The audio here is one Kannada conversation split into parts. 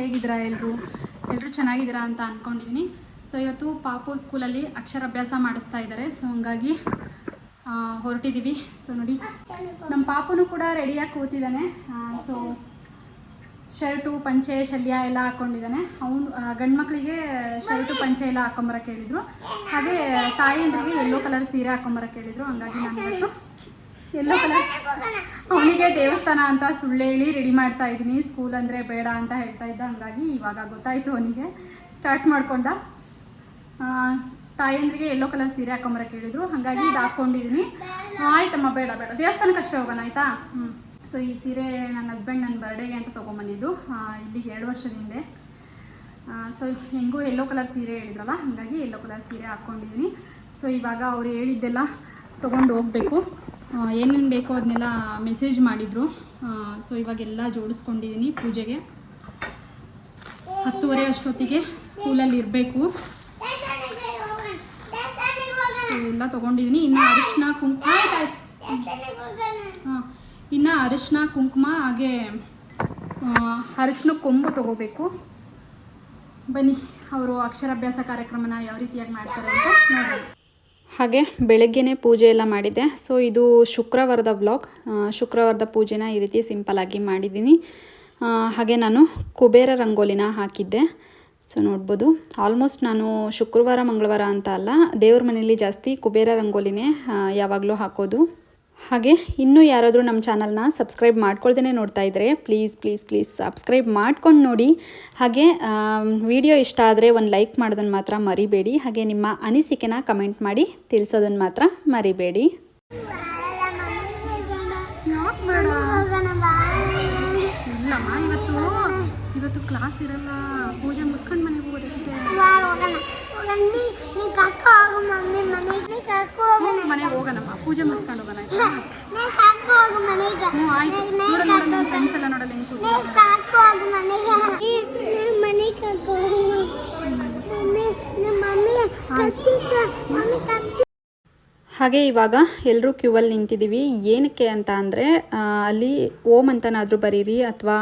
ಹೇಗಿದ್ದೀರಾ ಎಲ್ಲರೂ ಎಲ್ಲರೂ ಚೆನ್ನಾಗಿದ್ದೀರಾ ಅಂತ ಅಂದ್ಕೊಂಡಿದ್ದೀನಿ ಸೊ ಇವತ್ತು ಪಾಪು ಸ್ಕೂಲಲ್ಲಿ ಅಕ್ಷರಾಭ್ಯಾಸ ಮಾಡಿಸ್ತಾ ಇದ್ದಾರೆ. ಸೊ ಹಂಗಾಗಿ ಹೊರಟಿದ್ದೀವಿ ಸೊ ನೋಡಿ. ನಮ್ಮ ಪಾಪುನು ಕೂಡ ರೆಡಿಯಾಗಿ ಕೂತಿದ್ದಾನೆ. ಸೊ ಶರ್ಟು, ಪಂಚೆ, ಶಲ್ಯ ಎಲ್ಲ ಹಾಕ್ಕೊಂಡಿದ್ದಾನೆ ಅವನು ಗಂಡು ಮಕ್ಕಳಿಗೆ ಶರ್ಟು, ಪಂಚೆ ಎಲ್ಲ ಹಾಕೊಂಬರಕ್ಕೆ ಹೇಳಿದ್ರು ಹಾಗೆ ತಾಯಿಯಂದ್ರಿಗೆ ಯೆಲ್ಲೋ ಕಲರ್ ಸೀರೆ ಹಾಕೊಂಬರಕ್ಕೆ ಹೇಳಿದರು ಹಂಗಾಗಿ ನಾನು ಇವತ್ತು ಯೆಲ್ಲೋ ಕಲರ್ ಅವನಿಗೆ ದೇವಸ್ಥಾನ ಅಂತ ಸುಳ್ಳು ಹೇಳಿ ರೆಡಿ ಮಾಡ್ತಾ ಇದ್ದೀನಿ. ಸ್ಕೂಲ್ ಅಂದರೆ ಬೇಡ ಅಂತ ಹೇಳ್ತಾ ಇದ್ದ, ಹಂಗಾಗಿ ಇವಾಗ ಗೊತ್ತಾಯಿತು ಅವನಿಗೆ. ಸ್ಟಾರ್ಟ್ ಮಾಡ್ಕೊಂಡ. ತಾಯಂದ್ರಿಗೆ ಎಲ್ಲೋ ಕಲರ್ ಸೀರೆ ಹಾಕೊಂಬರಕ್ಕೆ ಹೇಳಿದ್ರು. ಹಾಗಾಗಿ ಇದು ಹಾಕ್ಕೊಂಡಿದ್ದೀನಿ ಆಯ್ತಮ್ಮ, ಬೇಡ ಬೇಡ. ದೇವಸ್ಥಾನಕ್ಕೆ ಅಷ್ಟೇ ಹೋಗೋಣ, ಆಯಿತಾ? ಹ್ಞೂ ಸೊ ಈ ಸೀರೆ ನನ್ನ ಹಸ್ಬೆಂಡ್ ನನ್ನ ಬರ್ಡೇಗೆ ಅಂತ ತೊಗೊಂಬಂದಿದ್ದು. ಇಲ್ಲಿಗೆ ಎರಡು ವರ್ಷದ ಹಿಂದೆ. ಸೊ ಹೆಂಗೂ ಎಲ್ಲೋ ಕಲರ್ ಸೀರೆ ಹೇಳಿದ್ರಲ್ಲ, ಹಾಗಾಗಿ ಎಲ್ಲೋ ಕಲರ್ ಸೀರೆ ಹಾಕ್ಕೊಂಡಿದ್ದೀನಿ ಸೊ ಇವಾಗ ಅವ್ರು ಹೇಳಿದ್ದೆಲ್ಲ ತೊಗೊಂಡು ಹೋಗಬೇಕು. ಏನೇನು ಬೇಕೋ ಅದನ್ನೆಲ್ಲ ಮೆಸೇಜ್ ಮಾಡಿದರು. ಸೊ ಇವಾಗೆಲ್ಲ ಜೋಡಿಸ್ಕೊಂಡಿದ್ದೀನಿ ಪೂಜೆಗೆ. ಹತ್ತುವರೆ ಅಷ್ಟೊತ್ತಿಗೆ ಸ್ಕೂಲಲ್ಲಿ ಇರಬೇಕು. ಎಲ್ಲ ತೊಗೊಂಡಿದ್ದೀನಿ ಇನ್ನು ಅರಿಶಿನ ಕುಂಕುಮ ಹಾಂ. ಇನ್ನು ಅರಿಶಿನ ಕುಂಕುಮ ಹಾಗೆ ಅರಿಶಿನ ಕೊಂಬು ತೊಗೋಬೇಕು. ಬನ್ನಿ, ಅವರು ಅಕ್ಷರಾಭ್ಯಾಸ ಕಾರ್ಯಕ್ರಮನ ಯಾವ ರೀತಿಯಾಗಿ ಮಾಡ್ತಾರೆ ಅಂತ ನೋಡೋಣ ಹಾಗೆ ಬೆಳಗ್ಗೆನೇ ಪೂಜೆ ಎಲ್ಲ ಮಾಡಿದ್ದೆ. ಸೊ ಇದು ಶುಕ್ರವಾರದ ಬ್ಲಾಗ್ ಶುಕ್ರವಾರದ ಪೂಜೆನ ಈ ರೀತಿ ಸಿಂಪಲ್ಲಾಗಿ ಮಾಡಿದ್ದೀನಿ. ಹಾಗೆ ನಾನು ಕುಬೇರ ರಂಗೋಲಿನ ಹಾಕಿದ್ದೆ. ಸೊ ನೋಡ್ಬೋದು. ಆಲ್ಮೋಸ್ಟ್ ನಾನು ಶುಕ್ರವಾರ, ಮಂಗಳವಾರ ಅಂತ ಅಲ್ಲ, ದೇವ್ರ ಮನೆಯಲ್ಲಿ ಜಾಸ್ತಿ ಕುಬೇರ ರಂಗೋಲಿನೇ ಯಾವಾಗಲೂ ಹಾಕೋದು. ಹಾಗೆ ಇನ್ನೂ ಯಾರಾದರೂ ನಮ್ಮ ಚಾನಲ್ನ ಸಬ್ಸ್ಕ್ರೈಬ್ ಮಾಡ್ಕೊಳ್ದೇ ನೋಡ್ತಾ ಇದ್ದರೆ ಪ್ಲೀಸ್ ಪ್ಲೀಸ್ ಪ್ಲೀಸ್ ಸಬ್ಸ್ಕ್ರೈಬ್ ಮಾಡ್ಕೊಂಡು ನೋಡಿ. ಹಾಗೆ ವಿಡಿಯೋ ಇಷ್ಟ ಆದರೆ ಒಂದು ಲೈಕ್ ಮಾಡೋದನ್ನು ಮಾತ್ರ ಮರಿಬೇಡಿ. ಹಾಗೆ ನಿಮ್ಮ ಅನಿಸಿಕೆನ ಕಮೆಂಟ್ ಮಾಡಿ ತಿಳಿಸೋದನ್ನು ಮಾತ್ರ ಮರಿಬೇಡಿ. ಇವತ್ತು ಕ್ಲಾಸ್ ಇರಲ್ಲ. ಮನೆಗೆ. ಹೋಗೋಣಮ್ಮ ಪೂಜೆ ಮಾಡಿಸ್ಕೊಂಡು ಹೋಗೋಣ ಆಯ್ತಾ? ಹ್ಞೂ ಆಯ್ತು. ನೋಡಲ್ಲ ನೋಡಲ್ಲ ನಿಮ್ಮ ಫ್ರೆಂಡ್ಸ್ ಎಲ್ಲ ನೋಡಲ್ಲ ಹೆಂಗೆ ಇವಾಗ ಎಲ್ಲರೂ ಕ್ಯೂವಲ್ಲಿ ನಿಂತಿದ್ದೀವಿ. ಏನಕ್ಕೆ ಅಂತ ಅಂದರೆ ಅಲ್ಲಿ ಓಮ್ ಅಂತನಾದರೂ ಬರೀರಿ ಅಥವಾ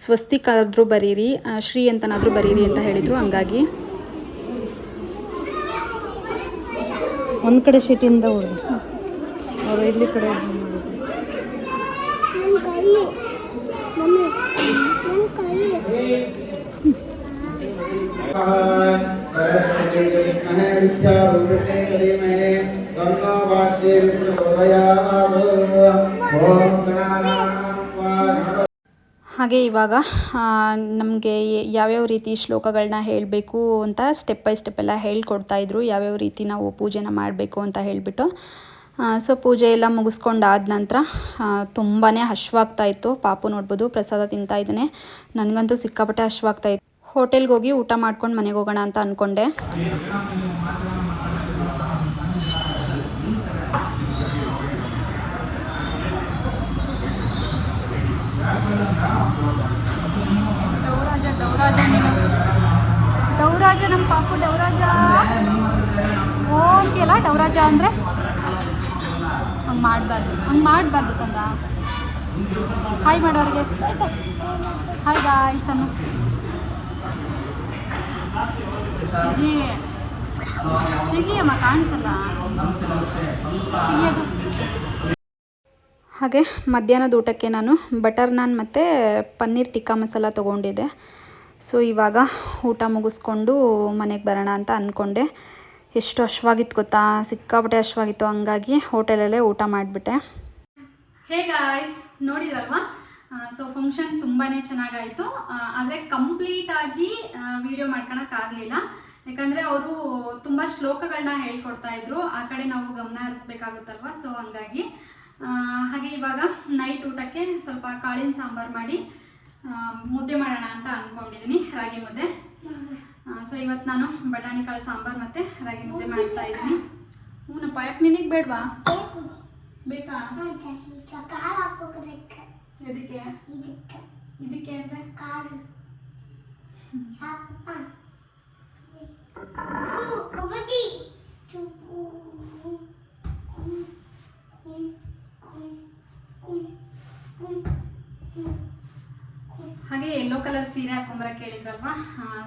ಸ್ವಸ್ತಿಕಾದ್ರೂ ಬರೀರಿ ಶ್ರೀ ಅಂತನಾದರೂ ಬರೀರಿ ಅಂತ ಹೇಳಿದರು ಹಂಗಾಗಿ ಒಂದು ಕಡೆ ಶೀಟಿಂದ ಹೊಡೆದು ಅವರು ಇಲ್ಲಿ ಕಡೆ ಹಾಗೆ ಇವಾಗ ನಮಗೆ ಯಾವ್ಯಾವ ರೀತಿ ಶ್ಲೋಕಗಳನ್ನ ಹೇಳಬೇಕು ಅಂತ ಸ್ಟೆಪ್ ಬೈ ಸ್ಟೆಪ್ ಎಲ್ಲ ಹೇಳ್ಕೊಡ್ತಾ ಇದ್ರು, ಯಾವ್ಯಾವ ರೀತಿ ನಾವು ಪೂಜೆನ ಮಾಡಬೇಕು ಅಂತ ಹೇಳಿಬಿಟ್ಟು. ಸೊ ಪೂಜೆ ಎಲ್ಲ ಮುಗಿಸ್ಕೊಂಡಾದ ನಂತರ ತುಂಬಾ ಇತ್ತು. ಪಾಪು ನೋಡ್ಬೋದು, ಪ್ರಸಾದ ತಿಂತಾ ಇದ್ದಾನೆ. ನನಗಂತೂ ಸಿಕ್ಕಾಪಟ್ಟೆ ಹಶ್ವಾಗ್ತಾ ಇತ್ತು. ಹೋಟೆಲ್ಗೆ ಹೋಗಿ ಊಟ ಮಾಡ್ಕೊಂಡು ಮನೆಗೆ ಹೋಗೋಣ ಅಂತ ಅಂದ್ಕೊಂಡೆ ಡೌರಾಜ ನಮ್ಮ ಪಾಪು ಡೌರಾಜ ಓ, ಅಂತೀಯಲ್ಲ ಡೌರಾಜ ಅಂದರೆ? ಹಂಗೆ ಮಾಡಬಾರ್ದು ಹಂಗೆ ಮಾಡಬಾರ್ದು ತಂದ. ಹಾಯ್ ಮಾಡೋರಿಗೆ. ಹಾಯ್ ಬಾಯ್ ತೆಗಿ. ತೆಗಿಯಮ್ಮ, ಕಾಣಿಸಲ್ಲ. ತೆಗಿಯೋದು. ಹಾಗೆ ಮಧ್ಯಾಹ್ನದ ಊಟಕ್ಕೆ ನಾನು ಬಟರ್ ನಾನ್ ಮತ್ತು ಪನ್ನೀರ್ ಟಿಕ್ಕಾ ಮಸಾಲ ತೊಗೊಂಡಿದ್ದೆ. ಸೊ ಇವಾಗ ಊಟ ಮುಗಿಸ್ಕೊಂಡು ಮನೆಗೆ ಬರೋಣ ಅಂತ ಅಂದ್ಕೊಂಡೆ ಎಷ್ಟು ಹಶ್ವಾಗಿತ್ತು ಗೊತ್ತಾ? ಸಿಕ್ಕಾಪಟ್ಟೆ ಹಶ್ವಾಗಿತ್ತು. ಹಂಗಾಗಿ ಹೋಟೆಲಲ್ಲೇ ಊಟ ಮಾಡಿಬಿಟ್ಟೆ. ಹೇಗಾಯ್ಸ್ ನೋಡಿದ್ರಲ್ವಾ? ಸೊ ಫಂಕ್ಷನ್ ತುಂಬಾ ಚೆನ್ನಾಗಾಯಿತು. ಆದರೆ ಕಂಪ್ಲೀಟ್ ಆಗಿ ವಿಡಿಯೋ ಮಾಡ್ಕೊಳಕ್ಕಾಗಲಿಲ್ಲ ಯಾಕಂದರೆ ಅವರು ತುಂಬ ಶ್ಲೋಕಗಳನ್ನ ಹೇಳ್ಕೊಡ್ತಾ ಇದ್ರು. ಆ ಕಡೆ ನಾವು ಗಮನ ಹರಿಸ್ಬೇಕಾಗುತ್ತಲ್ವ? ಸೊ ಹಂಗಾಗಿ ಹಾಗೆ ಇವಾಗ ನೈಟ್ ಊಟಕ್ಕೆ ಸ್ವಲ್ಪ ಕಾಳಿನ ಸಾಂಬಾರು ಮಾಡಿ ಮುದ್ದೆ ಮಾಡೋಣ ಅಂತ ಅಂದ್ಕೊಂಡಿದ್ದೀನಿ ರಾಗಿ ಮುದ್ದೆ. ಸೊ ಇವತ್ತು ನಾನು ಬಟಾಣಿ ಕಾಳು ಸಾಂಬಾರು ಮತ್ತು ರಾಗಿ ಮುದ್ದೆ ಮಾಡ್ತಾ ಇದ್ದೀನಿ. ಹ್ಞೂನಪ್ಪ ಯಾಕೆ ನಿನಗೆ ಬೇಡವಾ? ಬೇಕಾ? ಇದಕ್ಕೆ ಇದಕ್ಕೆ ಅಂದರೆ? ಹಾಗೆ ಯೆಲ್ಲೋ ಕಲರ್ ಸೀರೆ ಹಾಕೊಂಬರ ಕೇಳಿದ್ರಲ್ವಾ?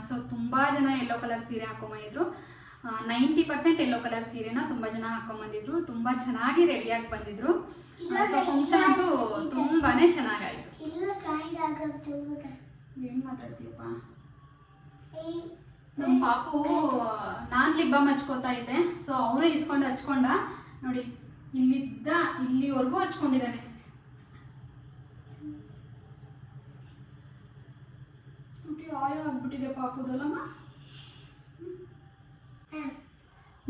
ಸೊ ತುಂಬ ಜನ ಯೆಲ್ಲೋ ಕಲರ್ ಸೀರೆ ಹಾಕೊಂಬಂದಿದ್ರು. ನೈಂಟಿ ಪರ್ಸೆಂಟ್ ಯೆಲ್ಲೋ ಕಲರ್ ಸೀರೆನ ತುಂಬ ಜನ ಹಾಕೊಂಬಂದಿದ್ರು. ತುಂಬ ಚೆನ್ನಾಗಿ ರೆಡಿಯಾಗಿ ಬಂದಿದ್ರು. ಸೊ ಫಂಕ್ಷನ್ ಅಂತೂ ತುಂಬಾನೇ ಚೆನ್ನಾಗಾಯ್ತು. ಏನು ಮಾತಾಡ್ತೀವಪ್ಪ ನಮ್ಮ ಪಾಪು ನಾನ್ ಲಿಬ್ಬಮ್ ಬಾಮ್ ಹಚ್ಕೋತಾ ಇದ್ದೆ. ಸೊ ಅವನು ಇಸ್ಕೊಂಡು ಹಚ್ಕೊಂಡ. ನೋಡಿ ಇಲ್ಲಿದ್ದ ಇಲ್ಲಿವರೆಗೂ ಹಚ್ಕೊಂಡಿದ್ದಾನೆ. ಆಯೋ ಆಗ್ಬಿಟ್ಟಿದೆ ಪಾಪದಲ್ಲಮ್ಮ.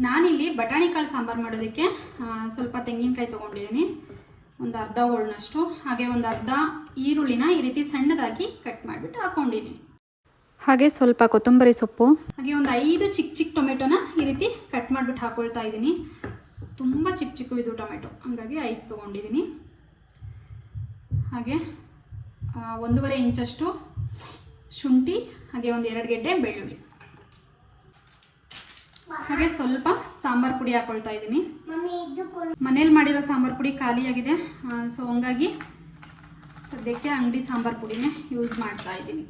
ನಾನಿಲ್ಲಿ ಬಟಾಣಿ ಕಾಳು ಸಾಂಬಾರು ಮಾಡೋದಕ್ಕೆ ಸ್ವಲ್ಪ ತೆಂಗಿನಕಾಯಿ ತೊಗೊಂಡಿದ್ದೀನಿ. ಒಂದು ಅರ್ಧ ಹೋಳ್ನಷ್ಟು, ಹಾಗೆ ಒಂದು ಅರ್ಧ ಈರುಳ್ಳಿನ ಈ ರೀತಿ ಸಣ್ಣದಾಗಿ ಕಟ್ ಮಾಡಿಬಿಟ್ಟು ಹಾಕೊಂಡಿದ್ದೀನಿ. ಹಾಗೆ ಸ್ವಲ್ಪ ಕೊತ್ತಂಬರಿ ಸೊಪ್ಪು, ಹಾಗೆ ಒಂದು ಐದು ಚಿಕ್ಕ ಚಿಕ್ಕ ಟೊಮೆಟೊನ ಈ ರೀತಿ ಕಟ್ ಮಾಡಿಬಿಟ್ಟು ಹಾಕೊಳ್ತಾ ಇದ್ದೀನಿ. ತುಂಬ ಚಿಕ್ಕ ಚಿಕ್ಕ ಇದು ಟೊಮೆಟೊ, ಹಾಗಾಗಿ ಐದು ತೊಗೊಂಡಿದ್ದೀನಿ. ಹಾಗೆ ಒಂದೂವರೆ ಇಂಚಷ್ಟು ಶುಂಠಿ ಹಾಗೆ ಒಂದು ಎರಡು ಗೆಡ್ಡೆ ಬೆಳ್ಳುಳ್ಳಿ. ಹಾಗೆ ಸ್ವಲ್ಪ ಸಾಂಬಾರ್ ಪುಡಿ ಹಾಕೊಳ್ತಾ ಇದ್ದೀನಿ. ಮನೇಲಿ ಮಾಡಿರೋ ಸಾಂಬಾರ್ ಪುಡಿ ಖಾಲಿಯಾಗಿದೆ. ಸೊ ಹಂಗಾಗಿ ಸದ್ಯಕ್ಕೆ ಅಂಗಡಿ ಸಾಂಬಾರ್ ಪುಡಿನೇ ಯೂಸ್ ಮಾಡ್ತಾ ಇದ್ದೀನಿ.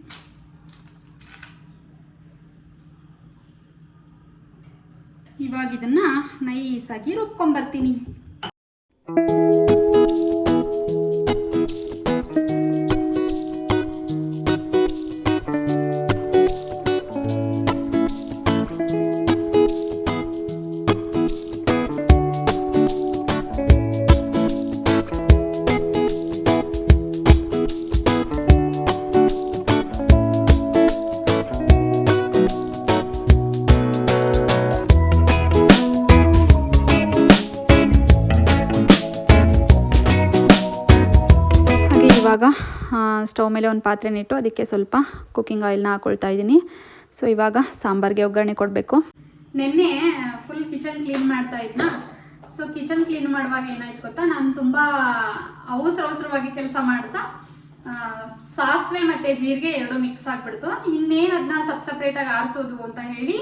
ಇವಾಗ ಇದನ್ನ ನೈಸಾಗಿ ರುಬ್ಕೊಂಬರ್ತೀನಿ. ಸ್ಟವ್ ಮೇಲೆ ಒಂದು ಪಾತ್ರೆನಿಟ್ಟು ಅದಕ್ಕೆ ಸ್ವಲ್ಪ ಕುಕ್ಕಿಂಗ್ ಆಯಿಲ್ನ ಹಾಕೊಳ್ತಾ ಇದ್ದೀನಿ. ಸೊ ಇವಾಗ ಸಾಂಬಾರಿಗೆ ಒಗ್ಗರಣೆ ಕೊಡಬೇಕು. ನಿನ್ನೆ ಫುಲ್ ಕಿಚನ್ ಕ್ಲೀನ್ ಮಾಡ್ತಾ ಇದ್ನ? ಸೊ ಕಿಚನ್ ಕ್ಲೀನ್ ಮಾಡುವಾಗ ಏನಾಯ್ತು ಗೊತ್ತಾ? ನಾನು ತುಂಬ ಅವಸರ ಅವಸರವಾಗಿ ಕೆಲಸ ಮಾಡ್ತಾ ಸಾಸಿವೆ ಮತ್ತೆ ಜೀರಿಗೆ ಎರಡು ಮಿಕ್ಸ್ ಆಗ್ಬಿಡ್ತು. ಇನ್ನೇನು ಅದನ್ನ ಸಪ್ ಸಪ್ರೇಟಾಗಿ ಆರಿಸೋದು ಅಂತ ಹೇಳಿ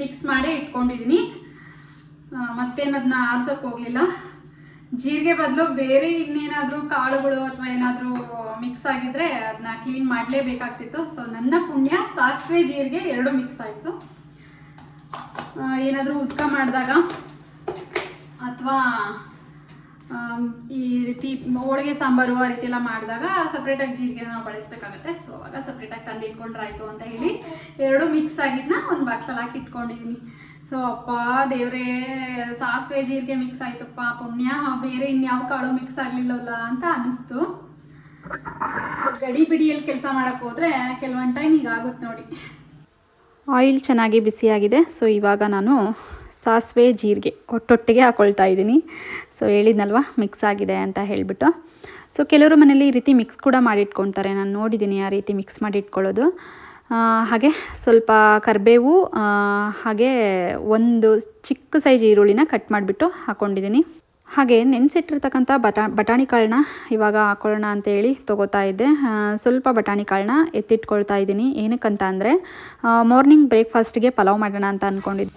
ಮಿಕ್ಸ್ ಮಾಡೇ ಇಟ್ಕೊಂಡಿದ್ದೀನಿ ಮತ್ತೇನ್ ಅದನ್ನ ಆರ್ಸೋಕೆ ಹೋಗ್ಲಿಲ್ಲ. ಜೀರಿಗೆ ಬದಲು ಬೇರೆ ಇನ್ನೇನಾದರೂ ಕಾಳುಗಳು ಅಥವಾ ಏನಾದರೂ ಮಿಕ್ಸ್ ಆಗಿದ್ರೆ ಅದನ್ನ ಕ್ಲೀನ್ ಮಾಡಲೇಬೇಕಾಗ್ತಿತ್ತು. ಸೊ ನನ್ನ ಪುಣ್ಯ ಸಾಸಿವೆ ಜೀರಿಗೆ ಎರಡು ಮಿಕ್ಸ್ ಆಯಿತು. ಏನಾದರೂ ಉದ್ಕ ಮಾಡಿದಾಗ ಅಥವಾ ಈ ರೀತಿ ಹೋಳಿಗೆ ಸಾಂಬಾರು ಆ ರೀತಿ ಎಲ್ಲ ಮಾಡಿದಾಗ ಸಪ್ರೇಟಾಗಿ ಜೀರಿಗೆ ನಾವು ಬಳಸ್ಬೇಕಾಗತ್ತೆ. ಸೊ ಅವಾಗ ಸಪ್ರೇಟಾಗಿ ತಂದು ಇಟ್ಕೊಂಡ್ರಾಯ್ತು ಅಂತ ಹೇಳಿ ಎರಡು ಮಿಕ್ಸ್ ಆಗಿದ್ನ ಒಂದು ಬಾಕ್ಸಲ್ಲಿ ಹಾಕಿ ಇಟ್ಕೊಂಡಿದ್ದೀನಿ ಸೊ, ಅಪ್ಪ, ದೇವ್ರೇ, ಸಾಸಿವೆ ಜೀರಿಗೆ ಮಿಕ್ಸ್ ಆಯ್ತಪ್ಪ, ಪುಣ್ಯ. ಬೇರೆ ಇನ್ಯಾವ ಕಾಳು ಮಿಕ್ಸ್ ಆಗಲಿಲ್ಲವಲ್ಲ ಅಂತ ಅನಿಸ್ತು ಸೊ, ಗಡಿ ಬಿಡಿಯಲ್ಲಿ ಕೆಲಸ ಮಾಡಕ್ ಹೋದ್ರೆ ಕೆಲವೊಂದು ಟೈಮ್ ಹೀಗಾಗುತ್ತೆ ನೋಡಿ. ಆಯಿಲ್ ಚೆನ್ನಾಗಿ ಬಿಸಿಯಾಗಿದೆ ಸೊ, ಇವಾಗ ನಾನು ಸಾಸಿವೆ ಜೀರಿಗೆ ಒಟ್ಟೊಟ್ಟಿಗೆ ಹಾಕೊಳ್ತಾ ಇದ್ದೀನಿ. ಸೊ, ಹೇಳಿದ್ನಲ್ವ ಮಿಕ್ಸ್ ಆಗಿದೆ ಅಂತ ಹೇಳಿಬಿಟ್ಟು. ಸೊ, ಕೆಲವರು ಮನೇಲಿ ಈ ರೀತಿ ಮಿಕ್ಸ್ ಕೂಡ ಮಾಡಿಟ್ಕೊತಾರೆ ನಾನು ನೋಡಿದ್ದೀನಿ ಆ ರೀತಿ ಮಿಕ್ಸ್ ಮಾಡಿ ಇಟ್ಕೊಳ್ಳೋದು ಹಾಗೆ ಸ್ವಲ್ಪ ಕರಿಬೇವು ಹಾಗೆ ಒಂದು ಚಿಕ್ಕ ಸೈಜ್ ಈರುಳ್ಳಿನ ಕಟ್ ಮಾಡಿಬಿಟ್ಟು ಹಾಕ್ಕೊಂಡಿದ್ದೀನಿ ಹಾಗೆ ನೆನೆಸಿಟ್ಟಿರ್ತಕ್ಕಂಥ ಬಟಾ, ಬಟಾಣಿ ಕಾಳನ್ನ ಇವಾಗ ಹಾಕೊಳ್ಳೋಣ ಅಂತೇಳಿ ತೊಗೋತಾ ಇದ್ದೆ. ಸ್ವಲ್ಪ ಬಟಾಣಿ ಕಾಳನ್ನ ಎತ್ತಿಟ್ಕೊಳ್ತಾ ಇದ್ದೀನಿ. ಏನಕ್ಕಂತ ಅಂದರೆ ಮಾರ್ನಿಂಗ್ ಬ್ರೇಕ್ಫಾಸ್ಟ್ಗೆ ಪಲಾವ್ ಮಾಡೋಣ ಅಂತ ಅಂದ್ಕೊಂಡಿದ್ದೆ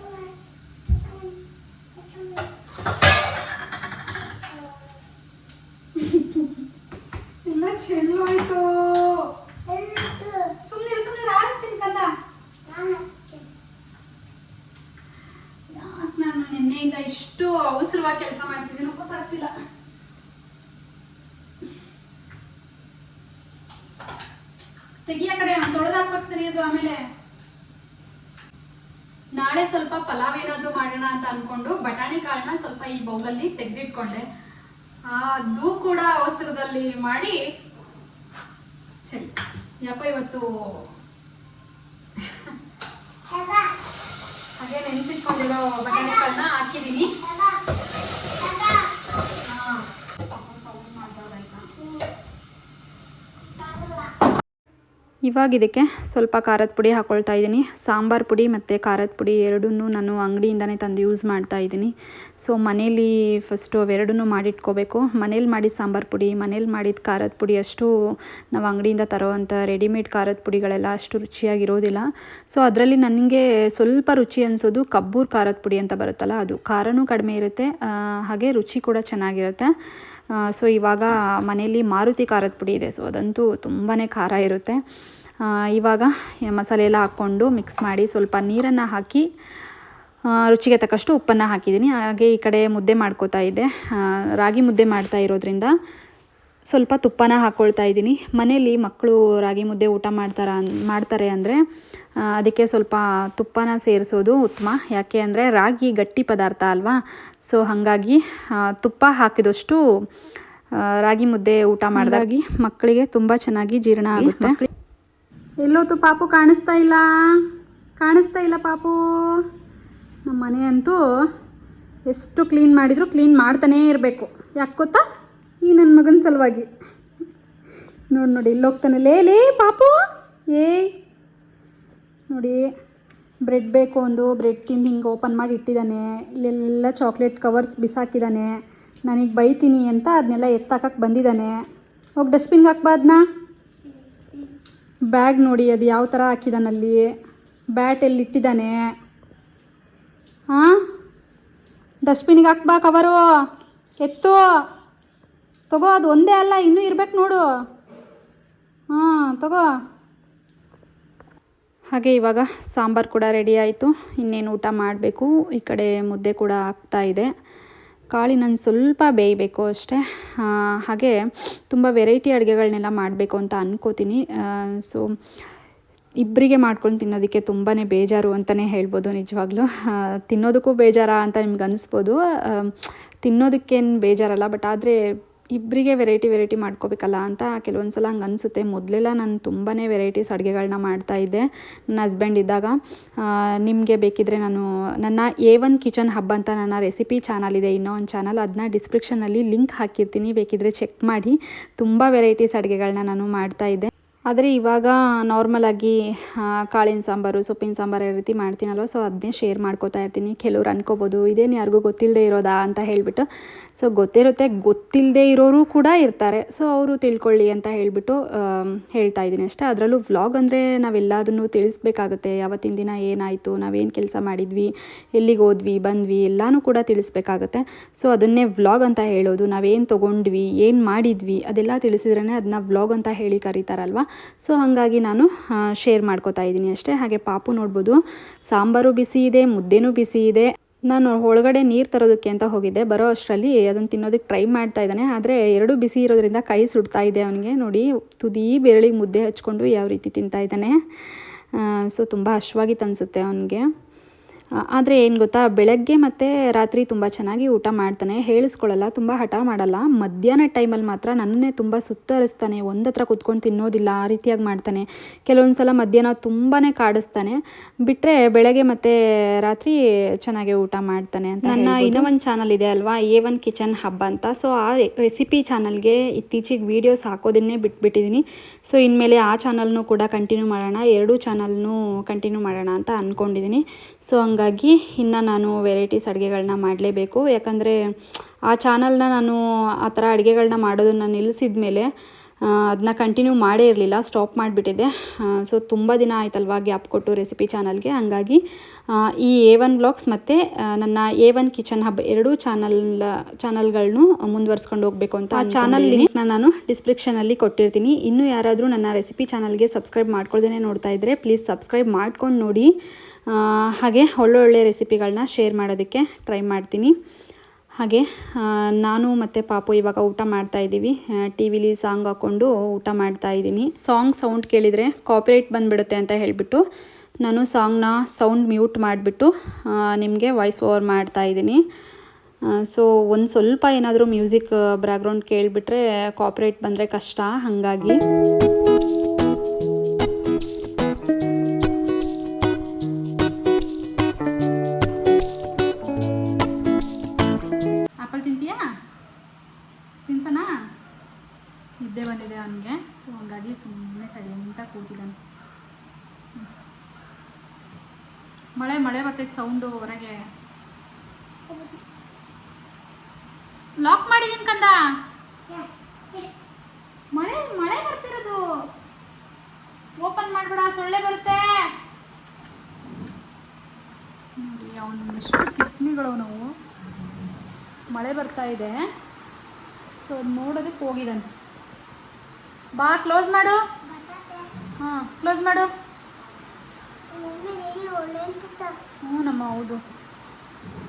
ಚೆಲ್ಲೋಯ್ತು ಸುಮ್ಮನೆ ಸುಮ್ಮನೆ ಆರಿಸ್ತೀನಿ ಕಂದ ಯಾಕೆ ನಿನ್ನೆಯಿಂದ ಇಷ್ಟು ಅವಸರವಾಗಿ ಕೆಲಸ ಮಾಡ್ತಿದ್ದೀನೋ ಗೊತ್ತಾಗ್ತಿಲ್ಲ. ತೆಗಿಯ ಕಡೆ ತೊಳೆದು ಸರಿಯೋದು ಆಮೇಲೆ ನಾಳೆ ಸ್ವಲ್ಪ ಪಲಾವ್ ಏನಾದ್ರೂ ಮಾಡೋಣ ಅಂತ ಅನ್ಕೊಂಡು ಬಟಾಣಿ ಕಾಳನ್ನ ಸ್ವಲ್ಪ ಈ ಬೌಲಲ್ಲಿ ತೆಗೆದಿಟ್ಕೊಂಡೆ. ಅದು ಕೂಡ ಅವಸರದಲ್ಲಿ ಮಾಡಿ. ಸರಿ, ಯಾಕೋ ಇವತ್ತು ಹಾಗೆ ನೆನೆಸಿಟ್ಕೊಂಡಿರೋ ಬಟಾಣಿ ಕಾಳನ್ನ ಹಾಕಿದೀನಿ ಹಾ ಸೌಂಡ್ ಮಾಡ್ತಾವ್ರಾಯ್ತಾ ಇವಾಗ ಇದಕ್ಕೆ ಸ್ವಲ್ಪ ಖಾರದ ಪುಡಿ ಹಾಕ್ಕೊಳ್ತಾ ಇದ್ದೀನಿ. ಸಾಂಬಾರು ಪುಡಿ ಮತ್ತು ಖಾರದ ಪುಡಿ ಎರಡೂ ನಾನು ಅಂಗಡಿಯಿಂದನೇ ತಂದು ಯೂಸ್ ಮಾಡ್ತಾ ಇದ್ದೀನಿ. ಸೊ ಮನೇಲಿ ಫಸ್ಟು ಅವೆರಡೂ ಮಾಡಿಟ್ಕೋಬೇಕು. ಮನೇಲಿ ಮಾಡಿದ ಸಾಂಬಾರು ಪುಡಿ, ಮನೇಲಿ ಮಾಡಿದ ಖಾರದ ಪುಡಿ ಅಷ್ಟು ನಾವು ಅಂಗಡಿಯಿಂದ ತರೋವಂಥ ರೆಡಿಮೇಡ್ ಖಾರದ ಪುಡಿಗಳೆಲ್ಲ ಅಷ್ಟು ರುಚಿಯಾಗಿರೋದಿಲ್ಲ. ಸೊ ಅದರಲ್ಲಿ ನನಗೆ ಸ್ವಲ್ಪ ರುಚಿ ಅನಿಸೋದು ಕಬ್ಬೂರ್ ಖಾರದ ಪುಡಿ ಅಂತ ಬರುತ್ತಲ್ಲ ಅದು. ಖಾರನೂ ಕಡಿಮೆ ಇರುತ್ತೆ ಹಾಗೆ ರುಚಿ ಕೂಡ ಚೆನ್ನಾಗಿರುತ್ತೆ. ಸೊ ಇವಾಗ ಮನೆಯಲ್ಲಿ ಮಾರುತಿ ಖಾರದ ಪುಡಿ ಇದೆ. ಸೊ ಅದಂತೂ ತುಂಬಾ ಖಾರ ಇರುತ್ತೆ. ಇವಾಗ ಮಸಾಲೆ ಎಲ್ಲ ಹಾಕ್ಕೊಂಡು ಮಿಕ್ಸ್ ಮಾಡಿ ಸ್ವಲ್ಪ ನೀರನ್ನು ಹಾಕಿ ರುಚಿಗೆ ತಕ್ಕಷ್ಟು ಉಪ್ಪನ್ನು ಹಾಕಿದ್ದೀನಿ. ಹಾಗೆ ಈ ಕಡೆ ಮುದ್ದೆ ಮಾಡ್ಕೋತಾ ಇದ್ದೆ. ರಾಗಿ ಮುದ್ದೆ ಮಾಡ್ತಾ ಇರೋದ್ರಿಂದ ಸ್ವಲ್ಪ ತುಪ್ಪನ ಹಾಕ್ಕೊಳ್ತಾ ಇದ್ದೀನಿ. ಮನೆಯಲ್ಲಿ ಮಕ್ಕಳು ರಾಗಿ ಮುದ್ದೆ ಊಟ ಮಾಡ್ತಾರ, ಮಾಡ್ತಾರೆ ಅಂದರೆ ಅದಕ್ಕೆ ಸ್ವಲ್ಪ ತುಪ್ಪನ ಸೇರಿಸೋದು ಉತ್ತಮ. ಯಾಕೆ ಅಂದರೆ ರಾಗಿ ಗಟ್ಟಿ ಪದಾರ್ಥ ಅಲ್ವಾ? ಸೊ ಹಾಗಾಗಿ ತುಪ್ಪ ಹಾಕಿದಷ್ಟು ರಾಗಿ ಮುದ್ದೆ ಊಟ ಮಾಡಿದಾಗಿ ಮಕ್ಕಳಿಗೆ ತುಂಬ ಚೆನ್ನಾಗಿ ಜೀರ್ಣ ಆಗುತ್ತೆ. ಎಲ್ಲೋತು ಪಾಪು ಕಾಣಿಸ್ತಾ ಇಲ್ಲ. ಕಾಣಿಸ್ತಾ ಇಲ್ಲ ಪಾಪು. ನಮ್ಮ ಮನೆ ಅಂತೂ ಎಷ್ಟು ಕ್ಲೀನ್ ಮಾಡಿದ್ರು ಕ್ಲೀನ್ ಮಾಡ್ತಾನೇ ಇರಬೇಕು. ಯಾಕೆ ಗೊತ್ತಾ? ಈ ನನ್ನ ಮಗನ ಸಲುವಾಗಿ. ನೋಡಿ ನೋಡಿ ಇಲ್ಲೋಗ್ತಾನೆ. ಲೇ ಲೇ ಪಾಪು. ಏಯ್ ನೋಡಿ. ಬ್ರೆಡ್ ಬೇಕು ಒಂದು ಬ್ರೆಡ್ ತಿಂದು ಹಿಂಗೆ ಓಪನ್ ಮಾಡಿ ಇಟ್ಟಿದ್ದಾನೆ. ಇಲ್ಲೆಲ್ಲ ಚಾಕ್ಲೇಟ್ ಕವರ್ಸ್ ಬಿಸಾಕಿದ್ದಾನೆ. ನನಗೆ ಬೈತೀನಿ ಅಂತ ಅದನ್ನೆಲ್ಲ ಎತ್ತಾಕಕ್ಕೆ ಬಂದಿದ್ದಾನೆ. ಹೋಗಿ ಡಸ್ಟ್ಬಿನ್ಗೆ ಹಾಕ್ಬಾ ಅದನ್ನ ಬ್ಯಾಗ್ ನೋಡಿ ಅದು ಯಾವ ಥರ ಹಾಕಿದಾನಲ್ಲಿ ಬ್ಯಾಟ್ ಎಲ್ಲಿ ಇಟ್ಟಿದ್ದಾನೆ. ಹಾಂ ಡಸ್ಟ್ಬಿನ್ಗೆ ಹಾಕ್ಬಾ ಕವರು. ಎತ್ತು. ತಗೋ, ಅದು ಒಂದೇ ಅಲ್ಲ, ಇನ್ನೂ ಇರ್ಬೇಕು ನೋಡು. ಹಾಂ, ತಗೋ. ಹಾಗೆ ಇವಾಗ ಸಾಂಬಾರು ಕೂಡ ರೆಡಿ ಆಯಿತು. ಇನ್ನೇನು ಊಟ ಮಾಡಬೇಕು? ಈ ಕಡೆ ಮುದ್ದೆ ಕೂಡ ಆಗ್ತಾ ಇದೆ. ಕಾಳಿನ ಸ್ವಲ್ಪ ಬೇಯಬೇಕು ಅಷ್ಟೇ. ಹಾಗೆ ತುಂಬ ವೆರೈಟಿ ಅಡುಗೆಗಳನ್ನೆಲ್ಲ ಮಾಡಬೇಕು ಅಂತ ಅನ್ಕೋತೀನಿ. ಸೊ ಇಬ್ಬರಿಗೆ ಮಾಡ್ಕೊಂಡು ತಿನ್ನೋದಕ್ಕೆ ತುಂಬಾ ಬೇಜಾರು ಅಂತಲೇ ಹೇಳ್ಬೋದು ನಿಜವಾಗ್ಲೂ. ತಿನ್ನೋದಕ್ಕೂ ಬೇಜಾರ ಅಂತ ನಿಮ್ಗೆ ಅನಿಸ್ಬೋದು. ತಿನ್ನೋದಕ್ಕೇನು ಬೇಜಾರಲ್ಲ ಬಟ್ ಆದರೆ ಇಬ್ಬರಿಗೆ ವೆರೈಟಿ ವೆರೈಟಿ ಮಾಡ್ಕೋಬೇಕಲ್ಲ ಅಂತ ಕೆಲವೊಂದು ಸಲ ಹಂಗೆ ಅನಿಸುತ್ತೆ. ಮೊದಲೆಲ್ಲ ನಾನು ತುಂಬಾ ವೆರೈಟೀಸ್ ಅಡುಗೆಗಳನ್ನ ಮಾಡ್ತಾಯಿದ್ದೆ ನನ್ನ ಹಸ್ಬೆಂಡ್ ಇದ್ದಾಗ ನಿಮಗೆ ಬೇಕಿದ್ರೆ ನಾನು, ನನ್ನ ಎ ಒನ್ ಕಿಚನ್ ಹಬ್ ಅಂತ ನನ್ನ ರೆಸಿಪಿ ಚಾನಲ್ ಇದೆ. ಇನ್ನೂ ಒಂದು ಚಾನಲ್ ಅದನ್ನ ಡಿಸ್ಕ್ರಿಪ್ಷನಲ್ಲಿ ಲಿಂಕ್ ಹಾಕಿರ್ತೀನಿ. ಬೇಕಿದ್ರೆ ಚೆಕ್ ಮಾಡಿ. ತುಂಬ ವೆರೈಟೀಸ್ ಅಡುಗೆಗಳನ್ನ ನಾನು ಮಾಡ್ತಾಯಿದ್ದೆ ಆದರೆ ಇವಾಗ ನಾರ್ಮಲಾಗಿ ಕಾಳಿನ ಸಾಂಬಾರು, ಸೊಪ್ಪಿನ ಸಾಂಬಾರು ಈ ರೀತಿ ಮಾಡ್ತೀನಲ್ವ? ಸೊ ಅದನ್ನೇ ಶೇರ್ ಮಾಡ್ಕೋತಾ ಇರ್ತೀನಿ. ಕೆಲವ್ರು ಅನ್ಕೋಬೋದು, ಇದೇನು ಯಾರಿಗೂ ಗೊತ್ತಿಲ್ಲದೆ ಇರೋದಾ? ಅಂತ ಹೇಳಿಬಿಟ್ಟು. ಸೊ ಗೊತ್ತಿರುತ್ತೆ ಗೊತ್ತಿಲ್ಲದೆ ಇರೋರು ಕೂಡ ಇರ್ತಾರೆ. ಸೊ ಅವರು ತಿಳ್ಕೊಳ್ಳಿ ಅಂತ ಹೇಳಿಬಿಟ್ಟು ಹೇಳ್ತಾ ಇದ್ದೀನಿ ಅಷ್ಟೇ. ಅದರಲ್ಲೂ ವ್ಲಾಗ್ ಅಂದರೆ ನಾವೆಲ್ಲದನ್ನು ತಿಳಿಸ್ಬೇಕಾಗುತ್ತೆ. ಯಾವತ್ತಿನ ದಿನ ಏನಾಯಿತು, ನಾವೇನು ಕೆಲಸ ಮಾಡಿದ್ವಿ, ಎಲ್ಲಿಗೆ ಹೋದ್ವಿ, ಬಂದ್ವಿ, ಎಲ್ಲನೂ ಕೂಡ ತಿಳಿಸ್ಬೇಕಾಗುತ್ತೆ. ಸೊ ಅದನ್ನೇ ವ್ಲಾಗ್ ಅಂತ ಹೇಳೋದು. ನಾವೇನು ತೊಗೊಂಡ್ವಿ, ಏನು ಮಾಡಿದ್ವಿ, ಅದೆಲ್ಲ ತಿಳಿಸಿದ್ರೇ ಅದನ್ನ ವ್ಲಾಗ್ ಅಂತ ಹೇಳಿ ಕರೀತಾರಲ್ವ? ಸೊ ಹಾಗಾಗಿ ನಾನು ಶೇರ್ ಮಾಡ್ಕೋತಾ ಇದ್ದೀನಿ ಅಷ್ಟೇ. ಹಾಗೆ ಪಾಪು ನೋಡ್ಬೋದು, ಸಾಂಬಾರು ಬಿಸಿ ಇದೆ, ಮುದ್ದೆನೂ ಬಿಸಿ ಇದೆ. ನಾನು ಒಳಗಡೆ ನೀರು ತರೋದಕ್ಕೆ ಅಂತ ಹೋಗಿದ್ದೆ. ಬರೋ ಅಷ್ಟರಲ್ಲಿ ಅದನ್ನು ತಿನ್ನೋದಕ್ಕೆ ಟ್ರೈ ಮಾಡ್ತಾ ಇದ್ದಾನೆ. ಆದರೆ ಎರಡು ಬಿಸಿ ಇರೋದ್ರಿಂದ ಕೈ ಸುಡ್ತಾ ಇದೆ ಅವನಿಗೆ. ನೋಡಿ, ತುದಿ ಬೆರಳಿಗೆ ಮುದ್ದೆ ಹಚ್ಕೊಂಡು ಯಾವ ರೀತಿ ತಿಂತಾ ಇದ್ದಾನೆ. ಸೊ ತುಂಬ ಹಶ್ವಾಗಿತ್ತು ಅನಿಸುತ್ತೆ ಅವನಿಗೆ. ಆದರೆ ಏನು ಗೊತ್ತಾ ಬೆಳಗ್ಗೆ ಮತ್ತು ರಾತ್ರಿ ತುಂಬ ಚೆನ್ನಾಗಿ ಊಟ ಮಾಡ್ತಾನೆ ಹೇಳಿಸ್ಕೊಳ್ಳಲ್ಲ ತುಂಬ ಹಠ ಮಾಡಲ್ಲ. ಮಧ್ಯಾಹ್ನ ಟೈಮಲ್ಲಿ ಮಾತ್ರ ನನ್ನನ್ನೇ ತುಂಬ ಸುತ್ತರಿಸ್ತಾನೆ ಒಂದತ್ರ ಕುತ್ಕೊಂಡು ತಿನ್ನೋದಿಲ್ಲ ಆ ರೀತಿಯಾಗಿ ಮಾಡ್ತಾನೆ. ಕೆಲವೊಂದು ಸಲ ಮಧ್ಯಾಹ್ನ ತುಂಬಾ ಕಾಡಿಸ್ತಾನೆ. ಬಿಟ್ಟರೆ ಬೆಳಗ್ಗೆ ಮತ್ತು ರಾತ್ರಿ ಚೆನ್ನಾಗಿ ಊಟ ಮಾಡ್ತಾನೆ ಅಂತ ನನ್ನ ಇನ್ನೂ ಒಂದು ಚಾನಲ್ ಇದೆ ಅಲ್ವಾ ಎ ಒನ್ ಕಿಚನ್ ಹಬ್ ಅಂತ. ಸೊ ಆ ರೆಸಿಪಿ ಚಾನಲ್ಗೆ ಇತ್ತೀಚೆಗೆ ವೀಡಿಯೋಸ್ ಹಾಕೋದನ್ನೇ ಬಿಟ್ಬಿಟ್ಟಿದ್ದೀನಿ ಸೊ ಇನ್ಮೇಲೆ ಆ ಚಾನಲ್ನೂ ಕೂಡ ಕಂಟಿನ್ಯೂ ಮಾಡೋಣ. ಎರಡೂ ಚಾನಲ್ನೂ ಕಂಟಿನ್ಯೂ ಮಾಡೋಣ ಅಂತ ಅಂದ್ಕೊಂಡಿದ್ದೀನಿ ಸೊ ಹಂಗಾಗಿ ಇನ್ನು ನಾನು ವೆರೈಟೀಸ್ ಅಡುಗೆಗಳನ್ನ ಮಾಡಲೇಬೇಕು. ಯಾಕಂದರೆ ಆ ಚಾನಲ್ನ ನಾನು ಆ ಥರ ಅಡುಗೆಗಳನ್ನ ಮಾಡೋದನ್ನು ನಿಲ್ಲಿಸಿದ ಮೇಲೆ ಅದನ್ನ ಕಂಟಿನ್ಯೂ ಮಾಡೇ ಇರಲಿಲ್ಲ ಸ್ಟಾಪ್ ಮಾಡಿಬಿಟ್ಟಿದ್ದೆ. ಸೊ ತುಂಬ ದಿನ ಆಯ್ತಲ್ವಾ ಗ್ಯಾಪ್ ಕೊಟ್ಟು ರೆಸಿಪಿ ಚಾನಲ್ಗೆ ಹಂಗಾಗಿ ಈ ಎ ಒನ್ ಬ್ಲಾಗ್ಸ್ ಮತ್ತು ನನ್ನ ಎ ಒನ್ ಕಿಚನ್ ಹಬ್ ಎರಡೂ ಚಾನಲ್ ಚಾನಲ್ಗಳನ್ನು ಮುಂದುವರ್ಸ್ಕೊಂಡು ಹೋಗಬೇಕು ಅಂತ ಆ ಚಾನಲ್ ಲಿಂಕ್ನ ನಾನು ಡಿಸ್ಕ್ರಿಪ್ಷನಲ್ಲಿ ಕೊಟ್ಟಿರ್ತೀನಿ. ಇನ್ನೂ ಯಾರಾದರೂ ನನ್ನ ರೆಸಿಪಿ ಚಾನಲ್ಗೆ ಸಬ್ಸ್ಕ್ರೈಬ್ ಮಾಡ್ಕೊಳ್ದೇ ನೋಡ್ತಾ ಇದ್ದರೆ ಪ್ಲೀಸ್ ಸಬ್ಸ್ಕ್ರೈಬ್ ಮಾಡ್ಕೊಂಡು ನೋಡಿ. ಹಾಗೆ ಒಳ್ಳೊಳ್ಳೆ ರೆಸಿಪಿಗಳನ್ನ ಶೇರ್ ಮಾಡೋದಕ್ಕೆ ಟ್ರೈ ಮಾಡ್ತೀನಿ. ಹಾಗೆ ನಾನು ಮತ್ತು ಪಾಪು ಇವಾಗ ಊಟ ಮಾಡ್ತಾ ಇದ್ದೀವಿ. ಟಿ ವಿಲಿ ಸಾಂಗ್ ಹಾಕ್ಕೊಂಡು ಊಟ ಮಾಡ್ತಾ ಇದ್ದೀನಿ. ಸಾಂಗ್ ಸೌಂಡ್ ಕೇಳಿದರೆ ಕಾಪಿರೈಟ್ ಬಂದುಬಿಡುತ್ತೆ ಅಂತ ಹೇಳಿಬಿಟ್ಟು ನಾನು ಸಾಂಗ್ನ ಸೌಂಡ್ ಮ್ಯೂಟ್ ಮಾಡಿಬಿಟ್ಟು ನಿಮಗೆ ವಾಯ್ಸ್ ಓವರ್ ಮಾಡ್ತಾ ಇದ್ದೀನಿ. ಸೊ ಒಂದು ಸ್ವಲ್ಪ ಏನಾದರೂ ಮ್ಯೂಸಿಕ್ ಬ್ಯಾಕ್ಗ್ರೌಂಡ್ ಕೇಳಿಬಿಟ್ರೆ ಕಾಪ್ರೇಟ್ ಬಂದರೆ ಕಷ್ಟ. ಹಾಗಾಗಿ ನಿದ್ದೆ ಬಂದಿದೆ ಅವನಿಗೆ. ಸೊ ಹಂಗಾಗಿ ಸುಮ್ಮನೆ ಸೈಲೆಂಟಾಗಿ ಕೂತಿದ್ದಾನೆ. ಹ್ಮ್. ಮಳೆ ಮಳೆ ಬರ್ತೈತೆ ಸೌಂಡು ಹೊರಗೆ. ಲಾಕ್ ಮಾಡಿದೀನಿ ಕಂದ? ಮಳೆ ಮಳೆ ಬರ್ತಿರೋದು. ಓಪನ್ ಮಾಡ್ಬೇಡ, ಸೊಳ್ಳೆ ಬರುತ್ತೆ. ನೋಡಿ, ಅವನು ಎಷ್ಟು ಕಿತ್ನಿಗಳು ನಾವು. ಮಳೆ ಬರ್ತಾ ಇದೆ. ಸೊ ನೋಡೋದಕ್ಕೆ ಹೋಗಿದ್ದಾನೆ. ಬಾ ಕ್ಲೋಸ್ ಮಾಡು. ಹಾಂ ಕ್ಲೋಸ್ ಮಾಡು. ಹ್ಞೂ ನಮ್ಮ ಹೌದು.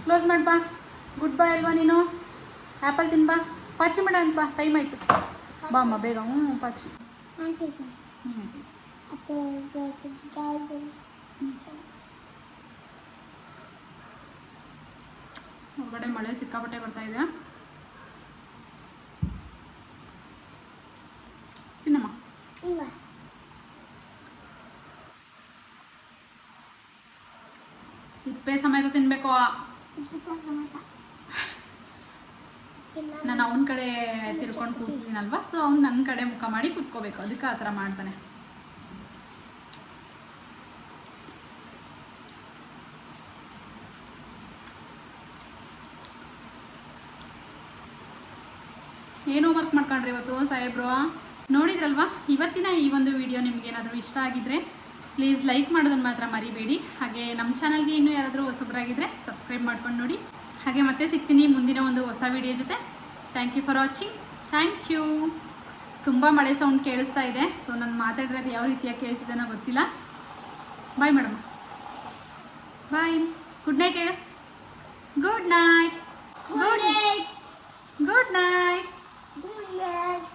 ಕ್ಲೋಸ್ ಮಾಡಿ ಬಾ. ಗುಡ್ ಬಾಯ್ ಅಲ್ವಾ ನೀನು? ಆ್ಯಪಲ್ ತಿನ್ ಬಾ. ಪಾಚಿ ಮಾಡ ಅಂತ ಬಾ. ಟೈಮ್ ಆಯಿತು. ಬಾ ಅಮ್ಮ, ಬೇಗ. ಹ್ಞೂ, ಪಾಚಿ. ಹೊರಗಡೆ ಮಳೆ ಸಿಕ್ಕಾಪಟ್ಟೆ ಬರ್ತಾ ಇದೆ. ಸಿಪ್ಪೆ ಸಮೇತ ತಿನ್ಬೇಕು ನಾನು ಅವನ ಕಡೆ ತಿರ್ಕೊಂಡು ಕೂತಿದ್ದೀನಲ್ವಾ ಸೊ ಅವ್ನು ನನ್ನ ಕಡೆ ಮುಖ ಮಾಡಿ ಕುತ್ಕೋಬೇಕು. ಅದಕ್ಕೆ ಆ ಥರ ಮಾಡ್ತಾನೆ. ಏನು ವರ್ಕ್ ಮಾಡ್ಕೊಂಡ್ರಿ ಇವತ್ತು ಸಾಹೇಬ್ರು? ನೋಡಿದ್ರಲ್ವಾ? ಇವತ್ತಿನ ಈ ಒಂದು ವಿಡಿಯೋ ನಿಮ್ಗೆ ಏನಾದರೂ ಇಷ್ಟ ಆಗಿದ್ರೆ ಪ್ಲೀಸ್ ಲೈಕ್ ಮಾಡೋದನ್ನು ಮಾತ್ರ ಮರಿಬೇಡಿ. ಹಾಗೆ ನಮ್ಮ ಚಾನಲ್ಗೆ ಇನ್ನೂ ಯಾರಾದರೂ ಹೊಸಬರಾಗಿದ್ದರೆ ಸಬ್ಸ್ಕ್ರೈಬ್ ಮಾಡ್ಕೊಂಡು ನೋಡಿ. ಹಾಗೆ ಮತ್ತೆ ಸಿಗ್ತೀನಿ ಮುಂದಿನ ಒಂದು ಹೊಸ ವಿಡಿಯೋ ಜೊತೆ. Thank you for watching thank you ತುಂಬ ಮಳೆ ಸೌಂಡ್ ಕೇಳಿಸ್ತಾ ಇದೆ. ಸೊ ನಾನು ಮಾತಾಡಿರೋದು ಯಾವ ರೀತಿಯಾಗಿ ಕೇಳಿಸಿದೆನೋ ಗೊತ್ತಿಲ್ಲ. Bye madam bye good night ಹೇಳು. Good night good night good night good night.